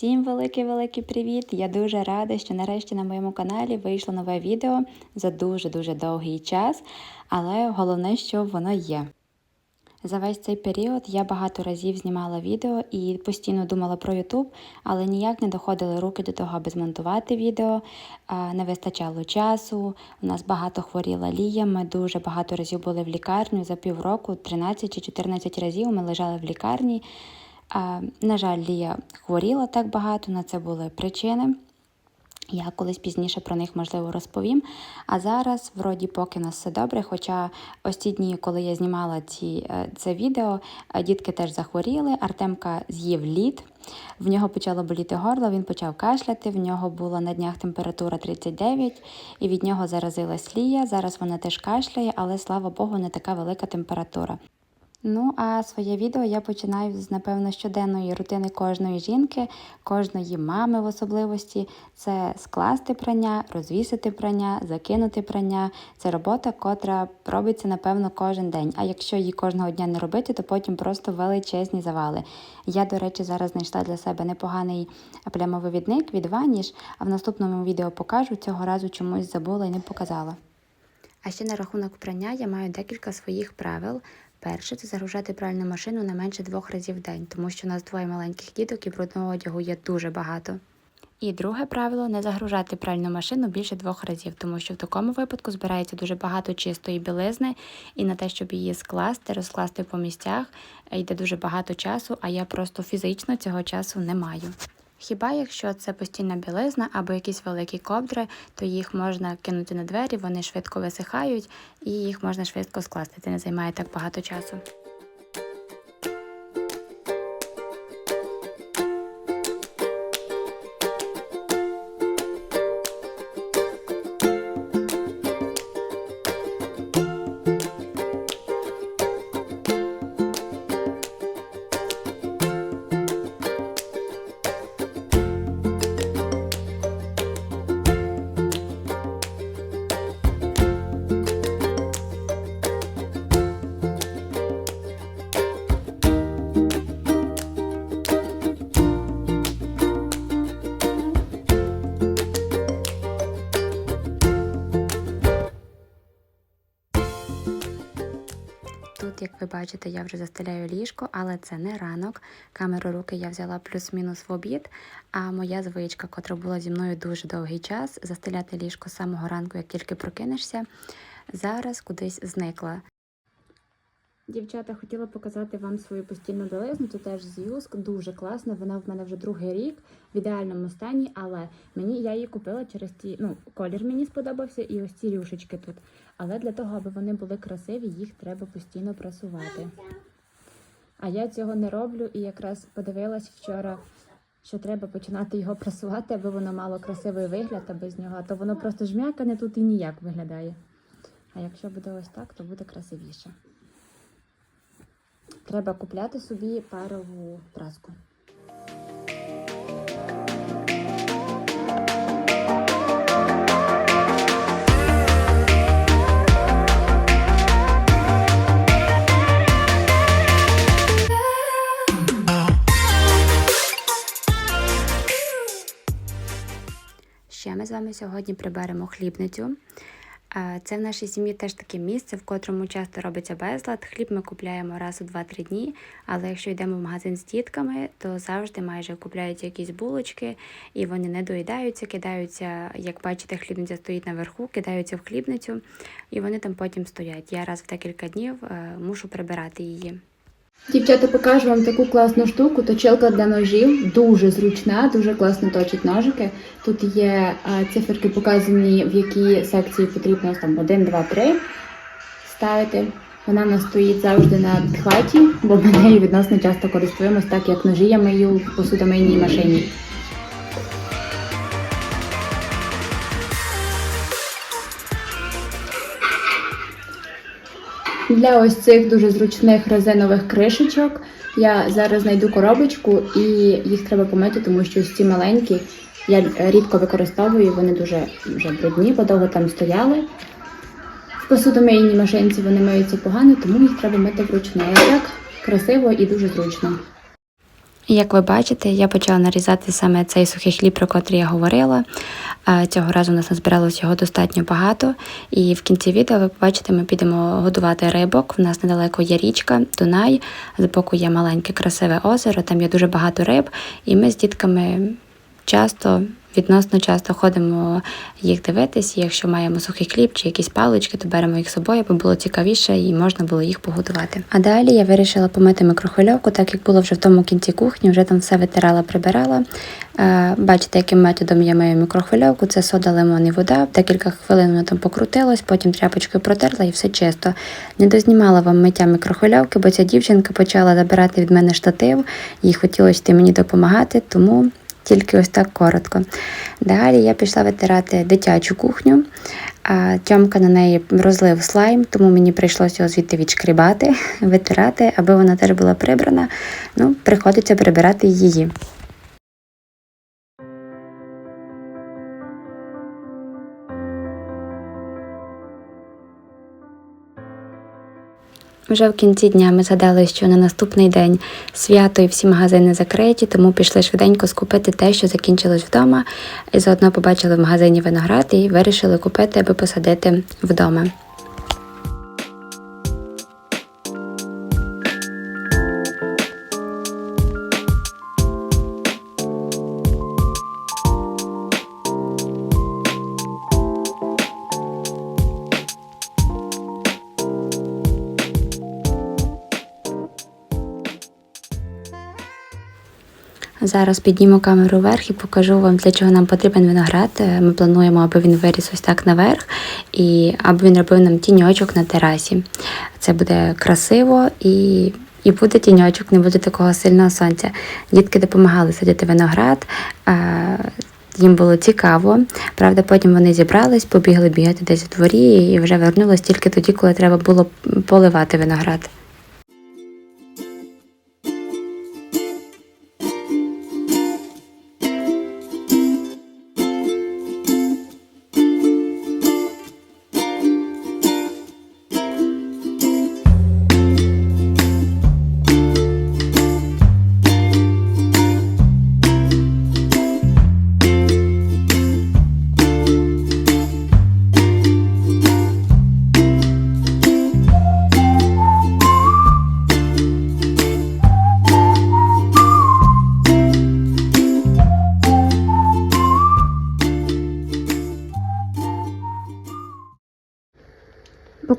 Всім великий-великий привіт! Я дуже рада, що нарешті на моєму каналі вийшло нове відео за дуже-дуже довгий час, але головне, що воно є. За весь цей період я багато разів знімала відео і постійно думала про YouTube, але ніяк не доходили руки до того, аби змонтувати відео. Не вистачало часу. У нас багато хворіла Лія. Ми дуже багато разів були в лікарню за півроку, 13 чи 14 разів ми лежали в лікарні. На жаль, Лія хворіла так багато, на це були причини. Я колись пізніше про них можливо розповім. А зараз, вроді, поки нас все добре. Хоча ось ці дні, коли я знімала ці, е, це відео, е, дітки теж захворіли. Артемка з'їв лід, в нього почало боліти горло, він почав кашляти. В нього була на днях температура 39, і від нього заразилась Лія. Зараз вона теж кашляє, але слава Богу, не така велика температура. Ну, а своє відео я починаю з, напевно, щоденної рутини кожної жінки, кожної мами в особливості. Це скласти прання, розвісити прання, закинути прання. Це робота, котра робиться, напевно, кожен день. А якщо її кожного дня не робити, то потім просто величезні завали. Я, до речі, зараз знайшла для себе непоганий плямовивідник від Vanish, а в наступному відео покажу. Цього разу чомусь забула і не показала. А ще на рахунок прання я маю декілька своїх правил. Перше це загружати пральну машину не менше двох разів в день, тому що у нас двоє маленьких діток і брудного одягу є дуже багато. І друге правило не загружати пральну машину більше двох разів, тому що в такому випадку збирається дуже багато чистої білизни, і на те, щоб її скласти, розкласти по місцях, йде дуже багато часу, а я просто фізично цього часу не маю. Хіба якщо це постійна білизна або якісь великі ковдри, то їх можна кинути на двері, вони швидко висихають і їх можна швидко скласти. Це не займає так багато часу. Ви бачите, я вже застеляю ліжко, але це не ранок. Камеру руки я взяла плюс-мінус в обід. А моя звичка, котра була зі мною дуже довгий час, застеляти ліжко з самого ранку, як тільки прокинешся, зараз кудись зникла. Дівчата, хотіла показати вам свою постільну білизну. Це теж з Юск, дуже класна. Вона в мене вже другий рік в ідеальному стані, але мені я її купила через ті, ну, колір мені сподобався, і ось ці рюшечки тут. Але для того, аби вони були красиві, їх треба постійно прасувати. А я цього не роблю і якраз подивилась вчора, що треба починати його прасувати, аби воно мало красивий вигляд, а без нього, то воно просто жмякане тут і ніяк виглядає. А якщо буде ось так, то буде красивіше. Треба купляти собі парову праску. Ще ми з вами сьогодні приберемо хлібницю. Це в нашій сім'ї теж таке місце, в котрому часто робиться безлад. Хліб ми купляємо раз у 2-3 дні, але якщо йдемо в магазин з дітками, то завжди майже купляють якісь булочки, і вони не доїдаються, кидаються, як бачите, хлібниця стоїть наверху, кидаються в хлібницю, і вони там потім стоять. Я раз в декілька днів е, мушу прибирати її. Дівчата, покажу вам таку класну штуку. Точилка для ножів, дуже зручна, дуже класно точить ножики. Тут є е, циферки показані, в якій секції потрібно там 1, 2, 3 ставити. Вона в нас стоїть завжди на підхваті, бо ми нею відносно часто користуємось, так як ножі я мию в посудомийній машині. Для ось цих дуже зручних резинових кришечок я зараз знайду коробочку і їх треба помити, тому що ось ці маленькі я рідко використовую, вони дуже вже брудні, бо довго там стояли. В посудомийній машинці вони миються погано, тому їх треба мити вручну. Так красиво і дуже зручно. І як ви бачите, я почала нарізати саме цей сухий хліб, про котрий я говорила. Е, Цього разу у нас назбиралось його достатньо багато. І в кінці відео ви побачите, ми підемо годувати рибок. У нас недалеко є річка, Дунай. з боку є маленьке красиве озеро, там є дуже багато риб. І ми з дітками часто, відносно часто ходимо їх дивитись. Якщо маємо сухий хліб чи якісь палички, то беремо їх з собою, аби було цікавіше і можна було їх погодувати. А далі я вирішила помити микрохвильовку, так як було вже в тому кінці кухні, вже там все витирала, прибирала. Е, Бачите, яким методом я мию мікрохвильовку. Це сода, лимон і вода. Декілька хвилин воно там покрутилось, потім тряпочкою протерла і все чисто. Не дознімала вам миття мікрохвильовки, бо ця дівчинка почала забирати від мене штатив, їй хотілося мені допомагати, тому тільки ось так коротко. Далі я пішла витирати дитячу кухню. Тьомка на неї розлив слайм, тому мені прийшлося його звідти відшкрібати, витирати, аби вона теж була прибрана. Ну, приходиться прибирати її. Вже в кінці дня ми згадали, що на наступний день свято і всі магазини закриті, тому пішли швиденько скупити те, що закінчилось вдома, і заодно побачили в магазині виноград і вирішили купити, аби посадити вдома. Зараз підніму камеру вверх і покажу вам, для чого нам потрібен виноград. Е, Ми плануємо, аби він виріс ось так наверх, і аби він робив нам тіньочок на терасі. Це буде красиво і, і буде тіньочок, не буде такого сильного сонця. Дітки допомагали садити виноград. е, Їм було цікаво. Правда, потім вони зібрались, побігли бігати десь в дворі і вже вернулись тільки тоді, коли треба було поливати виноград.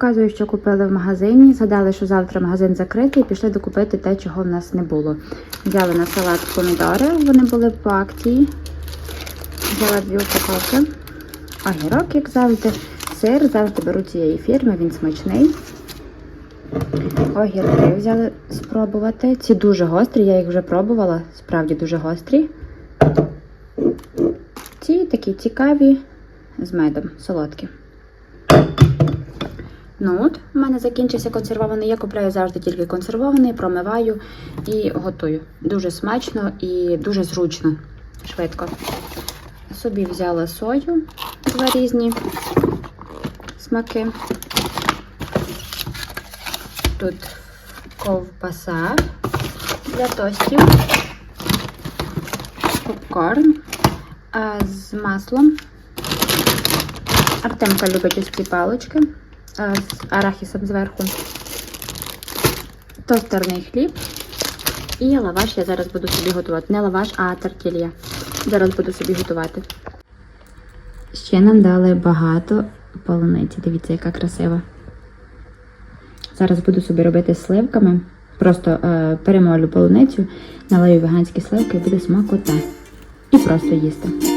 Показую, що купили в магазині. Згадали, що завтра магазин закритий, і пішли докупити те, чого в нас не було. Взяли на салат помідори, вони були по акції. Взяла дві упаковки. Огірок, як завжди. Сир завжди беру цієї фірми, він смачний. Огірки взяли спробувати. Ці дуже гострі, я їх вже пробувала, справді дуже гострі. Ці такі цікаві з медом, солодкі. Ну от, мене закінчився консервований. Я купляю завжди тільки консервований, промиваю і готую. Дуже смачно і дуже зручно, швидко. Собі взяла сою, два різні смаки. Тут ковбаса для тостів, попкорн з маслом. Артемка любить ось ці палички а, з арахісом зверху. Тостерний хліб. І лаваш я зараз буду собі готувати. Не лаваш, а тартілья. Зараз буду собі готувати. Ще нам дали багато полуниці. Дивіться, яка красива. Зараз буду собі робити сливками. Просто е, перемолю полуницю, налию веганські сливки і буде смакота. І просто їсти.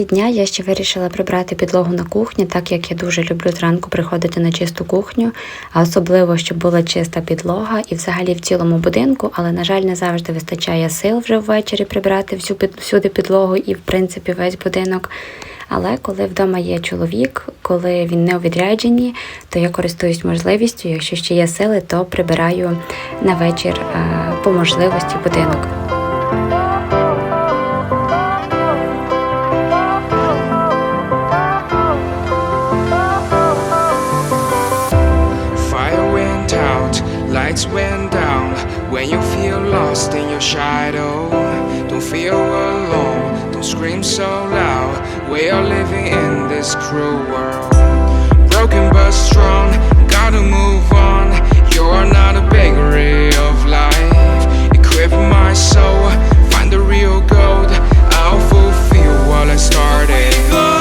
Кінці дня я ще вирішила прибрати підлогу на кухні, так як я дуже люблю зранку приходити на чисту кухню, а особливо, щоб була чиста підлога і взагалі в цілому будинку, але, на жаль, не завжди вистачає сил вже ввечері прибрати всю всюди підлогу і, в принципі, весь будинок. Але коли вдома є чоловік, коли він не у відрядженні, то я користуюсь можливістю, якщо ще є сили, то прибираю на вечір е, по можливості будинок. When you feel lost in your shadow, don't feel alone, don't scream so loud. We are living in this cruel world. Broken but strong, gotta move on. You're not a bakery of life. Equip my soul, find the real gold. I'll fulfill what I started.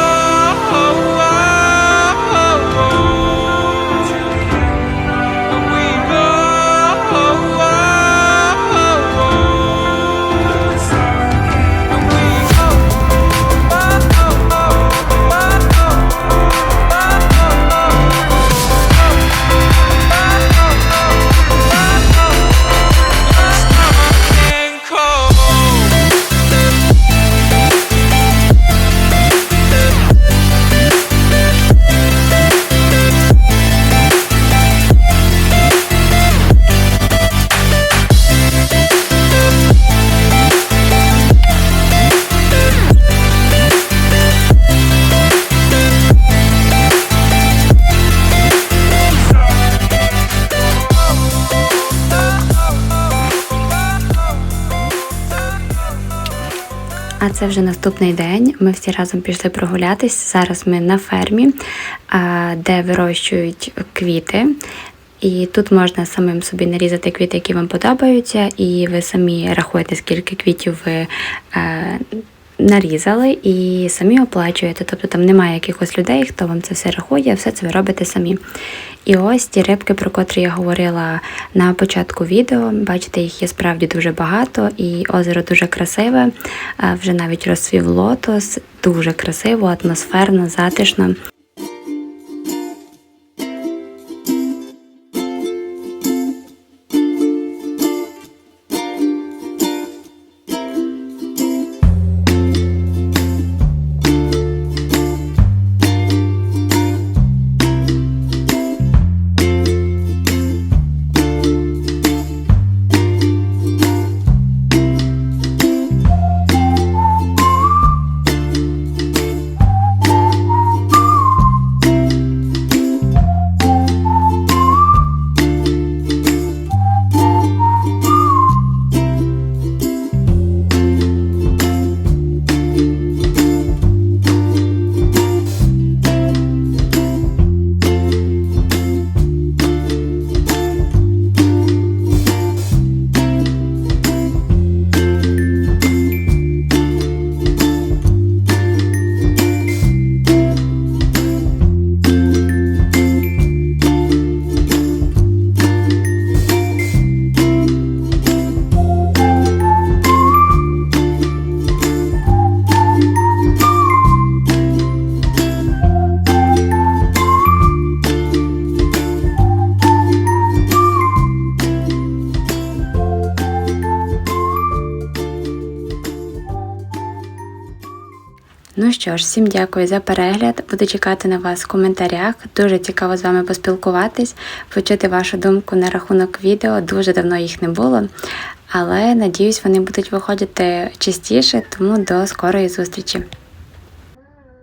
Це вже наступний день. Ми всі разом пішли прогулятись. Зараз ми на фермі, де вирощують квіти. І тут можна самим собі нарізати квіти, які вам подобаються, і ви самі рахуєте, скільки квітів ви е, нарізали, і самі оплачуєте. Тобто там немає якихось людей, хто вам це все рахує, все це ви робите самі. І ось ті рибки, про котрі я говорила на початку відео. Бачите, їх є справді дуже багато, і озеро дуже красиве. Вже навіть розцвів лотос, дуже красиво, атмосферно, затишно. Ну що ж, всім дякую за перегляд. Буду чекати на вас в коментарях. Дуже цікаво з вами поспілкуватись, почути вашу думку на рахунок відео. Дуже давно їх не було. Але надіюсь, вони будуть виходити частіше, тому до скорої зустрічі.